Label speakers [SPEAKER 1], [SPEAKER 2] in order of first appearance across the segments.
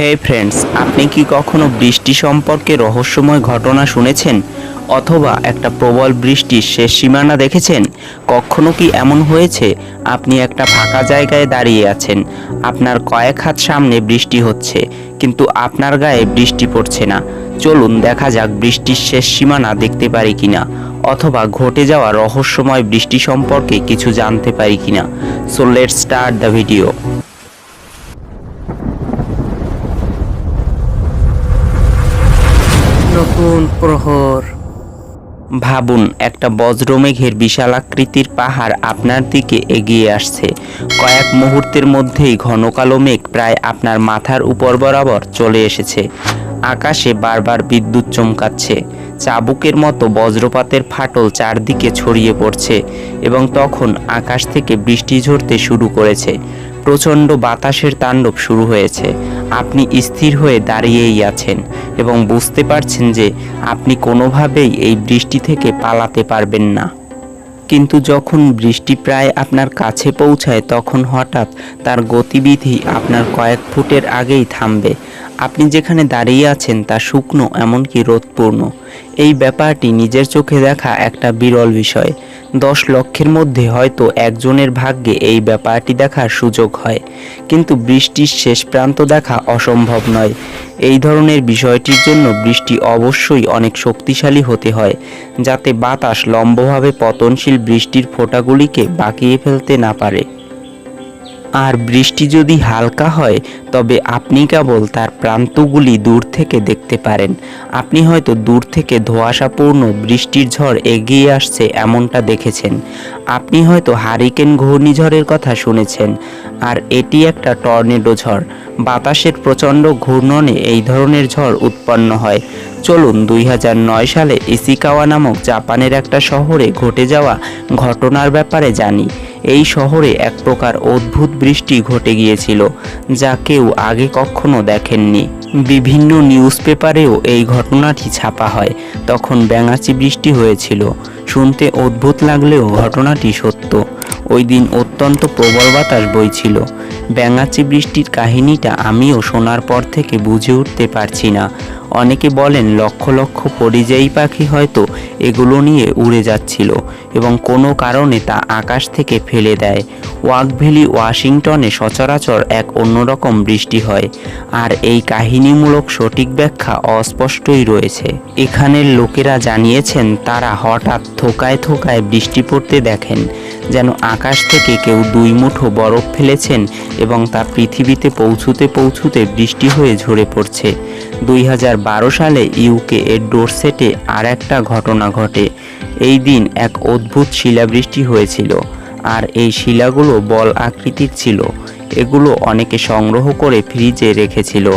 [SPEAKER 1] হে friends আপনি কি কখনো বৃষ্টি সম্পর্কে রহস্যময় ঘটনা শুনেছেন? অথবা একটা প্রবল বৃষ্টির শেষ সীমানা দেখেছেন? কখনো কি এমন হয়েছে? আপনি একটা ফাঁকা জায়গায় দাঁড়িয়ে আছেন। আপনার কয়েক হাত সামনে বৃষ্টি হচ্ছে, কিন্তু আপনার গায়ে বৃষ্টি পড়ছে না। চলুন দেখা যাক বৃষ্টির শেষ সীমানা দেখতে পারি কিনা, অথবা ঘটে যাওয়া রহস্যময় বৃষ্টি সম্পর্কে কিছু জানতে পারি কিনা। So let start the video নতুন প্রহর। ভাবুন, একটা বজ্রমেঘের বিশালাকৃতির পাহাড় আপনার দিকে এগিয়ে আসছে। কয়েক মুহূর্তের মধ্যেই ঘন কালো মেঘ প্রায় আপনার মাথার উপর বরাবর চলে এসেছে। আকাশে বারবার বিদ্যুৎ চমকাচ্ছে। চাবুকের মতো বজ্রপাতের ফাটল চারদিকে ছড়িয়ে পড়ছে এবং তখন আকাশ থেকে বৃষ্টি ঝরতে শুরু করেছে। প্রচণ্ড বাতাসের তাণ্ডব শুরু হয়েছে। আপনি স্থির হয়ে দাঁড়িয়েই আছেন এবং বুঝতে পারছেন যে আপনি কোনোভাবেই এই বৃষ্টি থেকে পালাতে পারবেন না। কিন্তু যখন বৃষ্টি প্রায় আপনার কাছে পৌঁছায়, তখন হঠাৎ তার গতিবিধি আপনার কয়েক ফুটের আগেই থামবে। আপনি যেখানে দাঁড়িয়ে আছেন তা শুকনো, এমনকি রোদপূর্ণ। এই ব্যাপারটি নিজের চোখে দেখা একটা বিরল বিষয়। দশ লক্ষের মধ্যে হয়তো একজনের ভাগ্যে এই ব্যাপারটি দেখার সুযোগ হয়। কিন্তু বৃষ্টির শেষ প্রান্ত দেখা অসম্ভব নয়। এই ধরনের বিষয়টির জন্য বৃষ্টি অবশ্যই অনেক শক্তিশালী হতে হয়, যাতে বাতাস লম্বভাবে পতনশীল বৃষ্টির ফোঁটাগুলিকে বাঁকিয়ে ফেলতে না পারে। আর বৃষ্টি যদি হালকা হয়, তবে আপনি কেবল তার প্রান্তগুলি দূর থেকে দেখতে পারেন। আপনি হয়তো দূর থেকে ধোঁয়াশাপূর্ণ বৃষ্টির ঝড় এগিয়ে আসছে এমনটা দেখেছেন। আপনি হয়তো হারিকেন ঘূর্ণিঝড়ের কথা শুনেছেন, আর এটি একটা টর্নেডো ঝড়। বাতাসের প্রচণ্ড ঘূর্ণনে এই ধরনের ঝড় উৎপন্ন হয়। চলুন, দুই হাজার নয় সালে ইসিকাওয়া নামক জাপানের একটা শহরে ঘটে যাওয়া ঘটনার ব্যাপারে জানি। এই শহরে এক প্রকার অদ্ভুত বৃষ্টি ঘটে গিয়েছিল, যা কেউ আগে কখনো দেখেননি। বিভিন্ন নিউজ পেপারেও এই ঘটনাটি ছাপা হয়। তখন ব্যাঙাচি বৃষ্টি হয়েছিল। শুনতে অদ্ভুত লাগলেও ঘটনাটি সত্য। ওই দিন অত্যন্ত প্রবল বাতাস বইছিল। ব্যাঙাচি বৃষ্টির কাহিনীটা আমিও শোনার পর থেকে বুঝে উঠতে পারছি না। অনেকে বলেন লক্ষ লক্ষ পরিযায়ী পাখি হয়তো এগুলো নিয়ে উড়ে যাচ্ছিল এবং কোনো কারণে তা আকাশ থেকে ফেলে দেয়। ওয়াকভ্যালি ওয়াশিংটনে সচরাচর এক অন্যরকম বৃষ্টি হয়। আর এই কাহিনীমূলক সঠিক ব্যাখ্যা অস্পষ্টই রয়েছে। এখানের লোকেরা জানিয়েছেন, তারা হঠাৎ থোকায় থোকায় বৃষ্টি পড়তে দেখেন। যেন আকাশ থেকে কেউ দুই মুঠো বরফ ফেলেছেন এবং তা পৃথিবীতে পৌঁছুতে পৌঁছুতে বৃষ্টি হয়ে ঝরে পড়ছে। দুই হাজার বারো সালে ইউকে এর ডোরসেটে আর একটা ঘটনা ঘটে। এই দিন এক অদ্ভুত শিলাবৃষ্টি হয়েছিল আর এই শিলাগুলো বল আকৃতির ছিল। এগুলো অনেকে সংগ্রহ করে ফ্রিজে রেখেছিল।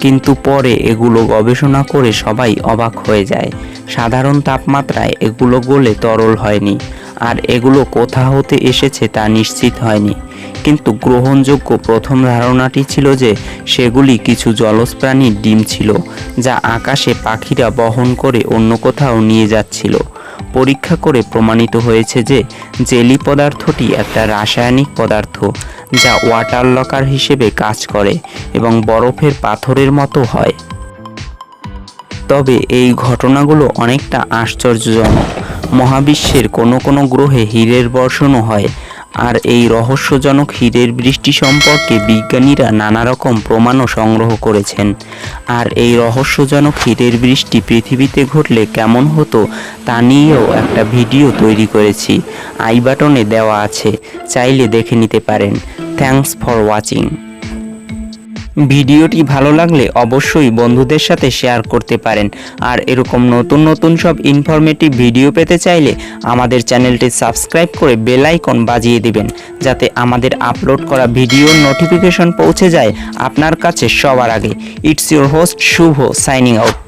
[SPEAKER 1] কিন্তু পরে এগুলো গবেষণা করে সবাই অবাক হয়ে যায়। সাধারণ তাপমাত্রায় এগুলো গলে তরল হয়নি। আর এগুলো কোথা হতে এসেছে তা নিশ্চিত হয়নি। কিন্তু গ্রহণযোগ্য প্রথম ধারণাটি ছিল যে সেগুলি কিছু জলজ প্রাণীর ডিম ছিল, যা আকাশে পাখিরা বহন করে অন্য কোথাও নিয়ে যাচ্ছিল। পরীক্ষা করে প্রমাণিত হয়েছে যে জেলি পদার্থটি একটা রাসায়নিক পদার্থ, যা ওয়াটার লকার হিসেবে কাজ করে এবং বরফের পাথরের মতো হয়। তবে এই ঘটনাগুলো অনেকটা আশ্চর্যজনক। মহাবিশ্বের কোনো কোনো গ্রহে হীরের বর্ষণও হয়, আর এই রহস্যজনক হীরের বৃষ্টি সম্পর্কে বিজ্ঞানীরা নানা রকম প্রমাণও সংগ্রহ করেছেন। আর এই রহস্যজনক হীরের বৃষ্টি পৃথিবীতে ঘটলে কেমন হতো, তা নিয়েও একটা ভিডিও তৈরি করেছি। আই বাটনে দেওয়া আছে, চাইলে দেখে নিতে পারেন। Thanks for watching. ভিডিওটি ভালো লাগলে অবশ্যই বন্ধুদের সাথে শেয়ার করতে পারেন। আর এরকম নতুন নতুন সব ইনফরমেটিভ ভিডিও পেতে চাইলে আমাদের চ্যানেলটি সাবস্ক্রাইব করে বেল আইকন বাজিয়ে দিবেন, যাতে আমাদের আপলোড করা ভিডিওর নোটিফিকেশন পৌঁছে যায় আপনার কাছে সবার আগে। It's your host Shubho signing out